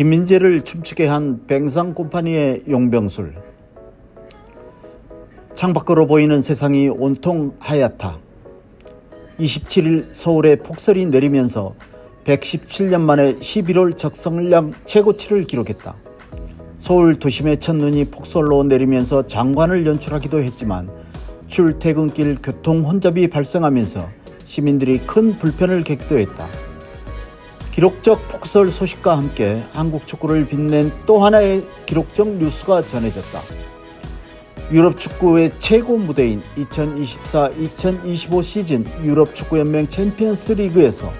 김민재를 춤추게 한 뱅상 콤파니의 용병술. 창밖으로 보이는 세상이 온통 하얗다. 27일 서울에 폭설이 내리면서 117년 만에 11월 적성량 최고치를 기록했다. 서울 도심의 첫눈이 폭설로 내리면서 장관을 연출하기도 했지만 출퇴근길 교통 혼잡이 발생하면서 시민들이 큰 불편을 겪기도 했다. 기록적 폭설 소식과 함께 한국 축구를 빛낸 또 하나의 기록적 뉴스가 전해졌다. 유럽 축구의 최고 무대인 2024-2025 시즌 유럽 축구연맹 챔피언스 리그에서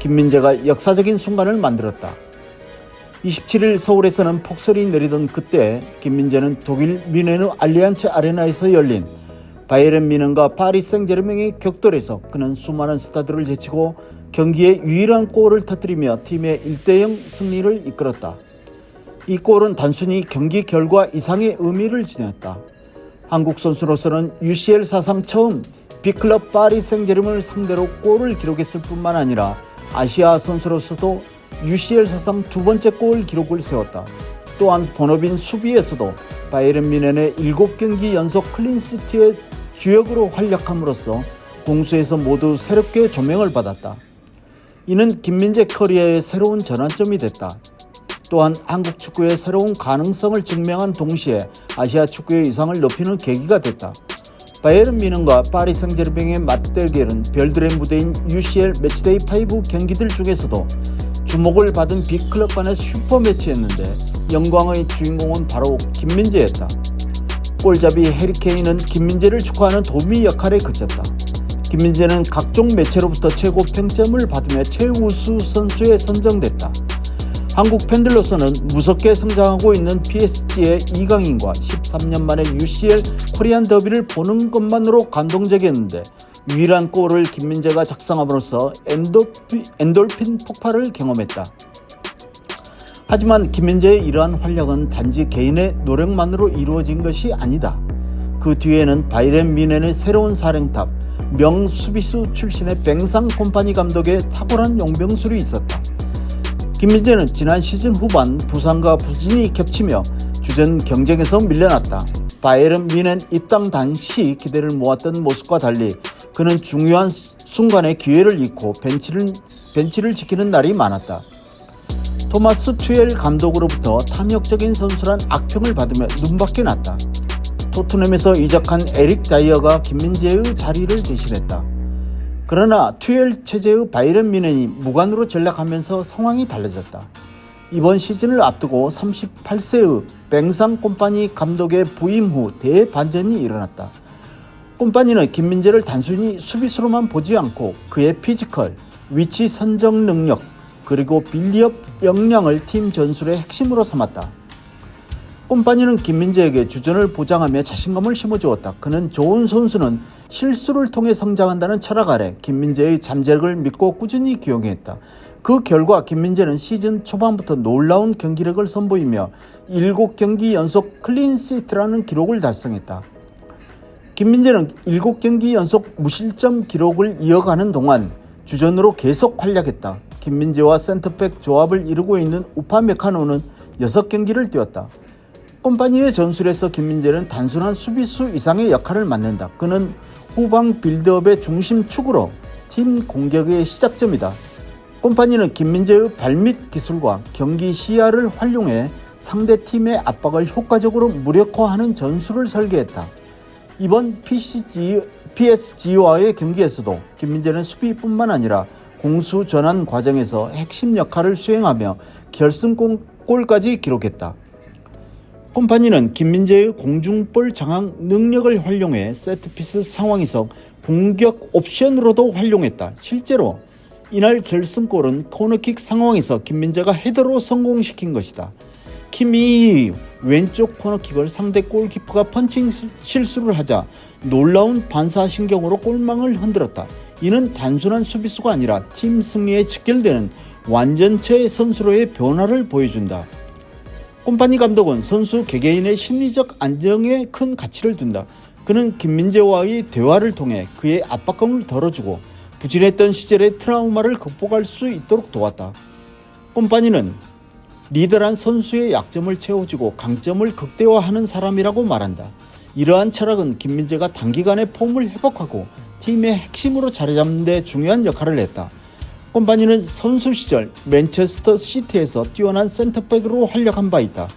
김민재가 역사적인 순간을 만들었다. 27일 서울에서는 폭설이 내리던 그때 김민재는 독일 뮌헨의 알리안츠 아레나에서 열린 바이에른 뮌헨과 파리 생제르맹의 격돌에서 그는 수많은 스타들을 제치고 경기에 유일한 골을 터뜨리며 팀의 1대0 승리를 이끌었다. 이 골은 단순히 경기 결과 이상의 의미를 지녔다. 한국 선수로서는 UCL 사상 처음 빅클럽 파리 생제르맹을 상대로 골을 기록했을 뿐만 아니라 아시아 선수로서도 UCL 사상 두 번째 골 기록을 세웠다. 또한 본업인 수비에서도 바이에른 뮌헨의 7경기 연속 클린시티의 주역으로 활약함으로써 공수에서 모두 새롭게 조명을 받았다. 이는 김민재 커리어의 새로운 전환점이 됐다. 또한 한국 축구의 새로운 가능성을 증명한 동시에 아시아 축구의 위상을 높이는 계기가 됐다. 바이에른 미넨과 파리 생제르맹의 맞대결은 별들의 무대인 UCL 매치데이 5 경기들 중에서도 주목을 받은 빅클럽 간의 슈퍼 매치였는데 영광의 주인공은 바로 김민재였다. 골잡이 해리케인은 김민재를 축하하는 도미 역할에 그쳤다. 김민재는 각종 매체로부터 최고 평점을 받으며 최우수 선수에 선정됐다. 한국 팬들로서는 무섭게 성장하고 있는 PSG의 이강인과 13년 만에 UCL 코리안 더비를 보는 것만으로 감동적이었는데 유일한 골을 김민재가 작성함으로써 엔도피, 엔돌핀 폭발을 경험했다. 하지만 김민재의 이러한 활약은 단지 개인의 노력만으로 이루어진 것이 아니다. 그 뒤에는 바이렌 미넨의 새로운 사령탑, 명수비수 출신의 뱅상 콤파니 감독의 탁월한 용병술이 있었다. 김민재는 지난 시즌 후반 부상과 부진이 겹치며 주전 경쟁에서 밀려났다. 바이에른 미넨 입당 당시 기대를 모았던 모습과 달리 그는 중요한 순간에 기회를 잃고 벤치를, 벤치를 지키는 날이 많았다. 토마스 투엘 감독으로부터 탐욕적인 선수란 악평을 받으며 눈밖에 났다. 토트넘에서 이적한 에릭 다이어가 김민재의 자리를 대신했다. 그러나 투엘 체제의 바이런 미넨이 무관으로 전락하면서 상황이 달라졌다. 이번 시즌을 앞두고 38세의 뱅상 꼼파니 감독의 부임 후 대반전이 일어났다. 꼼파니는 김민재를 단순히 수비수로만 보지 않고 그의 피지컬, 위치 선정 능력, 그리고 빌리업 역량을 팀 전술의 핵심으로 삼았다. 꼼파니는 김민재에게 주전을 보장하며 자신감을 심어주었다. 그는 좋은 선수는 실수를 통해 성장한다는 철학 아래 김민재의 잠재력을 믿고 꾸준히 기용했다. 그 결과 김민재는 시즌 초반부터 놀라운 경기력을 선보이며 7경기 연속 클린시트라는 기록을 달성했다. 김민재는 7경기 연속 무실점 기록을 이어가는 동안 주전으로 계속 활약했다. 김민재와 센터백 조합을 이루고 있는 우파메카노는 6경기를 뛰었다. 콤파니의 전술에서 김민재는 단순한 수비수 이상의 역할을 맡는다. 그는 후방 빌드업의 중심축으로 팀 공격의 시작점이다. 콤파니는 김민재의 발밑 기술과 경기 시야를 활용해 상대 팀의 압박을 효과적으로 무력화하는 전술을 설계했다. 이번 PCG, PSG와의 경기에서도 김민재는 수비뿐만 아니라 공수 전환 과정에서 핵심 역할을 수행하며 결승골까지 기록했다. 콤파니는 김민재의 공중볼 장악 능력을 활용해 세트피스 상황에서 공격 옵션으로도 활용했다. 실제로 이날 결승골은 코너킥 상황에서 김민재가 헤더로 성공시킨 것이다. 킴이 왼쪽 코너킥을 상대 골키퍼가 펀칭 실수를 하자 놀라운 반사신경으로 골망을 흔들었다. 이는 단순한 수비수가 아니라 팀 승리에 직결되는 완전체 선수로의 변화를 보여준다. 콤파니 감독은 선수 개개인의 심리적 안정에 큰 가치를 둔다. 그는 김민재와의 대화를 통해 그의 압박감을 덜어주고 부진했던 시절의 트라우마를 극복할 수 있도록 도왔다. 콤파니는 리더란 선수의 약점을 채워주고 강점을 극대화하는 사람이라고 말한다. 이러한 철학은 김민재가 단기간에 폼을 회복하고 팀의 핵심으로 자리 잡는 데 중요한 역할을 했다. 콤파니는 선수 시절 맨체스터 시티에서 뛰어난 센터백으로 활약한 바 있다.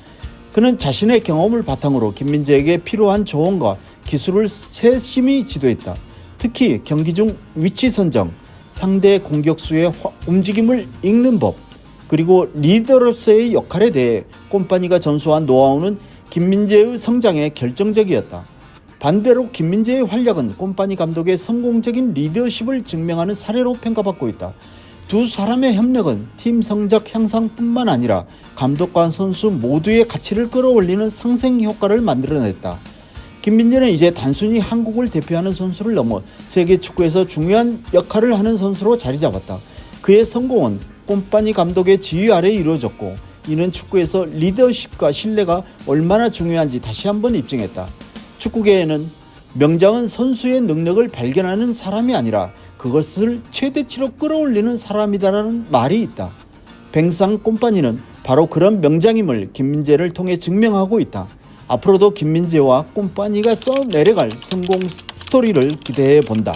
그는 자신의 경험을 바탕으로 김민재에게 필요한 조언과 기술을 세심히 지도했다. 특히 경기 중 위치 선정, 상대 공격수의 화- 움직임을 읽는 법, 그리고 리더로서의 역할에 대해 꼼파니가 전수한 노하우는 김민재의 성장에 결정적이었다. 반대로 김민재의 활약은 꼼파니 감독의 성공적인 리더십을 증명하는 사례로 평가받고 있다. 두 사람의 협력은 팀 성적 향상뿐만 아니라 감독과 선수 모두의 가치를 끌어올리는 상생 효과를 만들어냈다. 김민재는 이제 단순히 한국을 대표하는 선수를 넘어 세계 축구에서 중요한 역할을 하는 선수로 자리 잡았다. 그의 성공은 꼼파니 감독의 지휘 아래 이루어졌고 이는 축구에서 리더십과 신뢰가 얼마나 중요한지 다시 한번 입증했다. 축구계에는 명장은 선수의 능력을 발견하는 사람이 아니라 그것을 최대치로 끌어올리는 사람이다라는 말이 있다. 뱅상 꼼파니는 바로 그런 명장임을 김민재를 통해 증명하고 있다. 앞으로도 김민재와 꼼파니가 써 내려갈 성공 스토리를 기대해 본다.